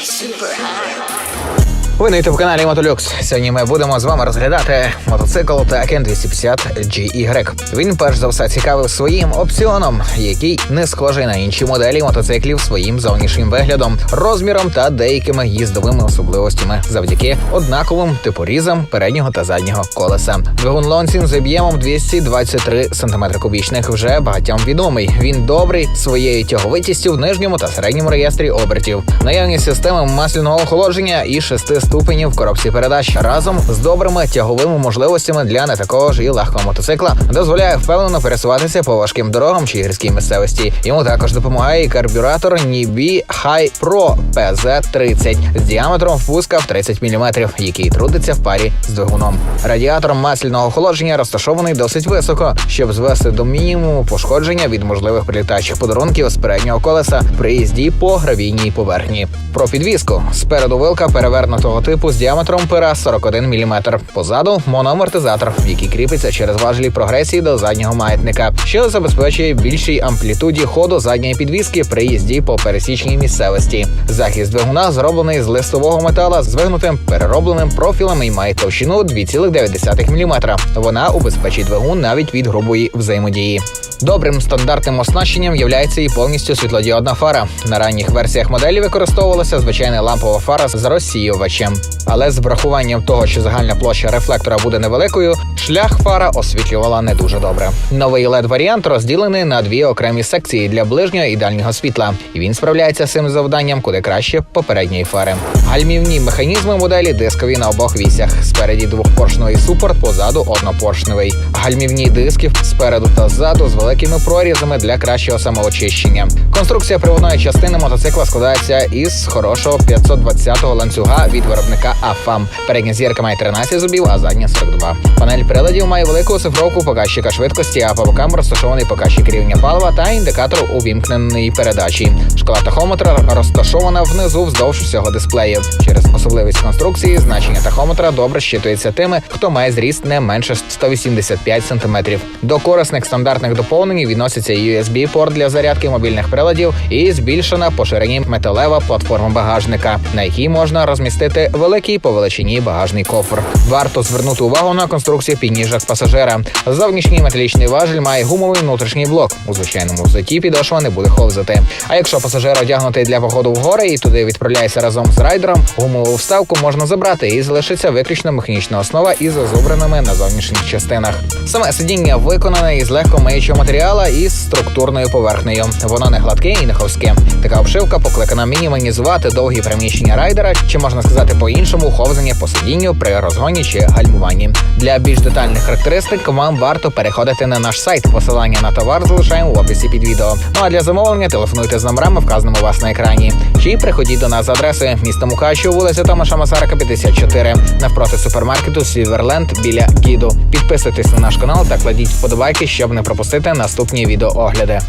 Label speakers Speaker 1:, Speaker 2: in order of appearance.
Speaker 1: super high.
Speaker 2: Ви на youtube каналі Мотолюкс. Сьогодні ми будемо з вами розглядати мотоцикл Tekken 250 GY. Він перш за все цікавив своїм опціоном, який не схожий на інші моделі мотоциклів своїм зовнішнім виглядом, розміром та деякими їздовими особливостями завдяки однаковим типорізам переднього та заднього колеса. Двигун Лонсін з об'ємом 223 см кубічних вже багатьом відомий. Він добрий своєю тяговитістю в нижньому та середньому реєстрі обертів, наявність системи масляного охолодження і шести ступенів в коробці передач разом з добрими тяговими можливостями для не такого ж і легкого мотоцикла дозволяє впевнено пересуватися по важким дорогам чи гірській місцевості. Йому також допомагає і карбюратор Nibi High Pro PZ30 з діаметром впуска в 30 мм, який трудиться в парі з двигуном. Радіатор масляного охолодження розташований досить високо, щоб звести до мінімуму пошкодження від можливих прилітаючих подарунків з переднього колеса при їзді по гравійній поверхні. Про підвіску спереду вилка перевернутого типу з діаметром пера 41 мм. Позаду моноамортизатор, який кріпиться через важелі прогресії до заднього маятника, що забезпечує більшій амплітуді ходу задньої підвіски при їзді по пересічній місцевості. Захист двигуна зроблений з листового метала з вигнутим переробленим профілем і має товщину 2,9 мм. Вона убезпечить двигун навіть від грубої взаємодії. Добрим стандартним оснащенням являється і повністю світлодіодна фара. На ранніх версіях моделі використовувалася звичайна лампова фара з розсіювачем. Але з врахуванням того, що загальна площа рефлектора буде невеликою, шлях фара освітлювала не дуже добре. Новий led варіант розділений на дві окремі секції для ближнього і дальнього світла, і він справляється з цим завданням куди краще попередньої фари. Гальмівні механізми моделі дискові на обох вісях. Спереді двохпоршневий супорт, позаду однопоршневий. Гальмівні диски спереду та ззаду з великими прорізами для кращого самоочищення. Конструкція приводної частини мотоцикла складається із хорошого 520-го ланцюга від виробника АФАМ. Передня зірка має 13 зубів, а задня 42. Панель приладів має велику цифровку показчика швидкості, а по бокам розташований показчик рівня палива та індикатор увімкненої передачі. Шкала тахометра розташована внизу вздовж всього дисплею. Через особливість конструкції значення тахометра добре щитується тими, хто має зріст не менше 185 см. До корисних стандартних доповнень відноситься USB-порт для зарядки мобільних приладів і збільшена по металева платформа багажника, на якій можна розмістити великий по величині багажний кофр. Варто звернути увагу на конструкцію підніжок пасажира. Зовнішній металічний важель має гумовий внутрішній блок. У звичайному взутті підошва не буде ховзати. А якщо пасажир одягнутий для походу в гори і туди відправляється разом з райдером, гумову вставку можна забрати і залишиться виключно механічна основа із зазубринами на зовнішніх частинах. Саме сидіння виконане із легкомиючого матеріала із структурною поверхнею. Воно не гладке і не ховське. Така обшивка покликана мінімалізувати довгі приміщення райдера, чи можна сказати по-іншому, ховзання по сидінню при розгоні чи гальмуванні. Для більш детальних характеристик вам варто переходити на наш сайт. Посилання на товар залишаємо в описі під відео. Ну а для замовлення телефонуйте з номерами, вказаними у вас на екрані. Чи приходіть до нас за адресою місто Мукачево, вулиця Томаша Масарика, 54, навпроти супермаркету Сіверленд біля Гіду. Підписуйтесь на наш канал та кладіть вподобайки, щоб не пропустити наступні відеоогляди.